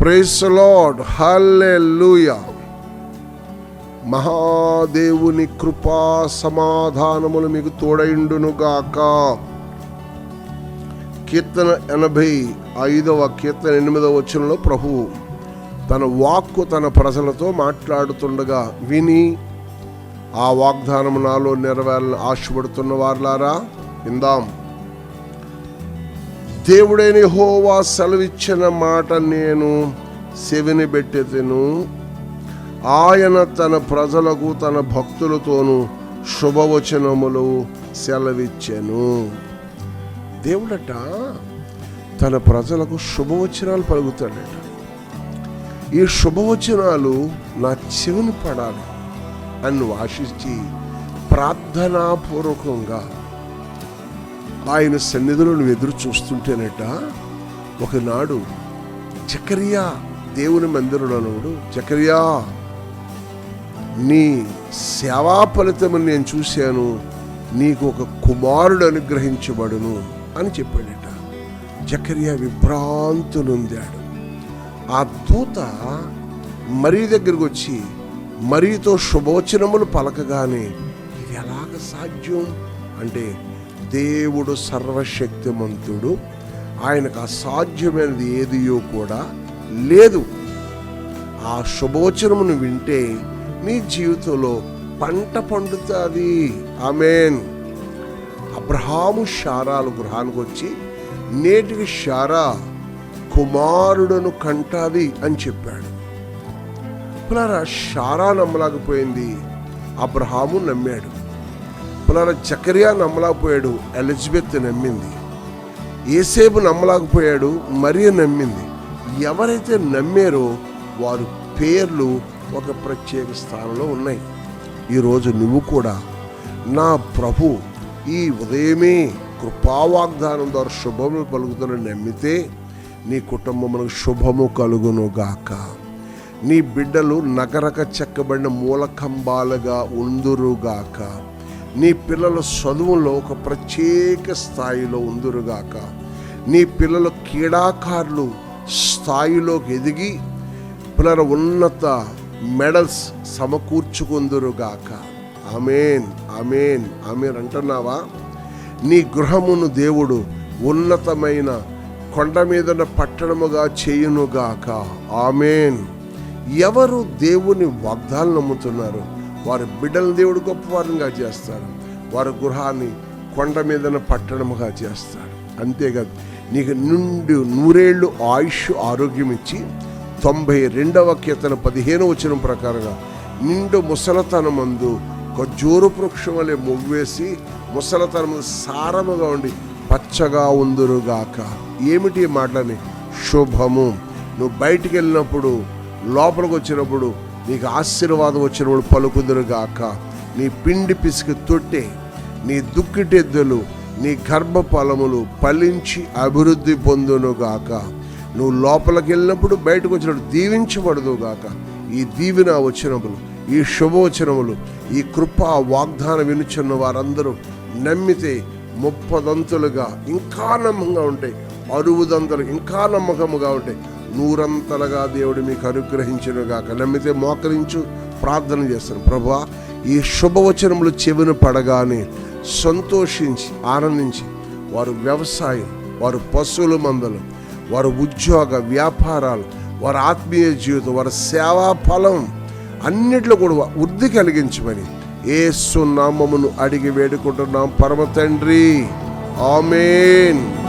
Price lord హల్లెలూయా మహాదేవుని కృపా సమాధానములు మీకు తోడైండును గాక. కీర్తన ఎనభై ఐదవ కీర్తన ఎనిమిదవ వచనంలో ప్రభువు తన వాక్కు తన ప్రజలతో మాట్లాడుతుండగా విని ఆ వాగ్దానము నాలో నెరవేరాలని ఆశపడుతున్న వారులారా విందాం. దేవుడైన హోవా సెలవిచ్చిన మాట నేను సెవిని పెట్టెదను ఆయన తన ప్రజలకు తన భక్తులతోనూ శుభవచనములు సెలవిచ్చెను. దేవుడట తన ప్రజలకు శుభవచనాలు పలుకుతాడట. ఈ శుభవచనాలు నా చెవిని పడాలి అని ఆశించి ప్రార్థనాపూర్వకంగా ఆయన సన్నిధిలో నువ్వు ఎదురు చూస్తుంటేనట ఒకనాడు జకరియా దేవుని మందిరంలోనుడు జకరియా నీ సేవా ఫలితమని నేను చూశాను నీకు ఒక కుమారుడు అనుగ్రహించబడును అని చెప్పాడట. జకరియా విభ్రాంతునుందాడు ఆ దూత మరీ దగ్గరకు వచ్చి మరీతో శుభవచనములు పలకగానే ఇది ఎలాగ సాధ్యం? అంటే దేవుడు సర్వశక్తిమంతుడు. ఆయనకు అసాధ్యమైనది ఏదియో కూడా లేదు. ఆ శుభోచనమును వింటే నీ జీవితంలో పంట పండుతుంది. ఆమెన్. అబ్రహాము శారాలు గృహానికి వచ్చి నేటికి శారా కుమారుడును కంటాది అని చెప్పాడు. పులారా శారా నమ్మలేకపోయింది. అబ్రహాము నమ్మాడు. ఫలానా చకరియా నమ్మలేకపోయాడు ఎలిజబెత్ నమ్మింది. ఏసేపు నమ్మలేకపోయాడు మరియు నమ్మింది. ఎవరైతే నమ్మారో వారు పేర్లు ఒక ప్రత్యేక స్థానంలో ఉన్నాయి. ఈరోజు నువ్వు కూడా నా ప్రభు ఈ ఉదయమే కృపావాగ్దానం ద్వారా శుభములు కలుగుతున్న నమ్మితే నీ కుటుంబములకు శుభము కలుగును గాక. నీ బిడ్డలు నగరక చెక్కబడిన మూలకంబాలుగా ఉందురుగాక నీ పిల్లల చదువులో ఒక ప్రత్యేక స్థాయిలో ఉందురుగాక. నీ పిల్లల క్రీడాకారులు స్థాయిలోకి ఎదిగి పిల్లల ఉన్నత మెడల్స్ సమకూర్చుకుందురుగాక. అమేన్ అమేన్ ఆమెన్ అంటున్నావా? నీ గృహమును దేవుడు ఉన్నతమైన కొండ మీదన పట్టణముగా చేయునుగాక. ఆమెన్. ఎవరు దేవుని వాగ్దానం నమ్ముతున్నారు? వారి బిడ్డల దేవుడు గొప్పవారంగా చేస్తాడు వారి గృహాన్ని కొండ మీదన పట్టణముగా చేస్తాడు అంతేకాదు నీకు నుండి నూరేళ్ళు ఆయుష్ ఆరోగ్యం ఇచ్చి తొంభై రెండవ కీర్తన పదిహేను వచనం ప్రకారంగా నిండు ముసలతనమందు జోరు వృక్షం వలె మొవ్వేసి ముసలతనము సారముగా ఉండి పచ్చగా ఉందురుగాక. ఏమిటి మాటని శుభము. నువ్వు బయటికి వెళ్ళినప్పుడు లోపలికి వచ్చినప్పుడు నీకు ఆశీర్వాదం వచ్చినప్పుడు పలుకుదురుగాక నీ పిండి పిసికి తొట్టే నీ దుక్కిటెద్దులు నీ గర్భఫలములు ఫలించి అభివృద్ధి పొందునుగాక నువ్వు లోపలికి వెళ్ళినప్పుడు బయటకు వచ్చినప్పుడు దీవించబడదు గాక. ఈ దీవెన వచనములు ఈ శుభవచనములు ఈ కృపా వాగ్దానం వినుచున్న వారందరూ నమ్మితే ముప్పదంతులుగా ఇంకా నమ్మకంగా ఉంటాయి. అరువుదంతులు ఇంకా నమ్మకముగా ఉంటాయి. నూరంతలుగా దేవుడు మీకు అనుగ్రహించును నమ్మితే మోకరించు ప్రార్థన చేస్తాను ప్రభా ఈ శుభవచనములు చెవిన పడగానే సంతోషించి ఆనందించి వారు వ్యవసాయం వారు పశువుల మందలు వారి ఉద్యోగ వ్యాపారాలు వారి ఆత్మీయ జీవితం వారి సేవా ఫలం అన్నిట్లో కూడా వృద్ధి కలిగించమని ఏసు నామమును అడిగి వేడుకుంటున్నాం. పరమ తండ్రి. ఆమెన్.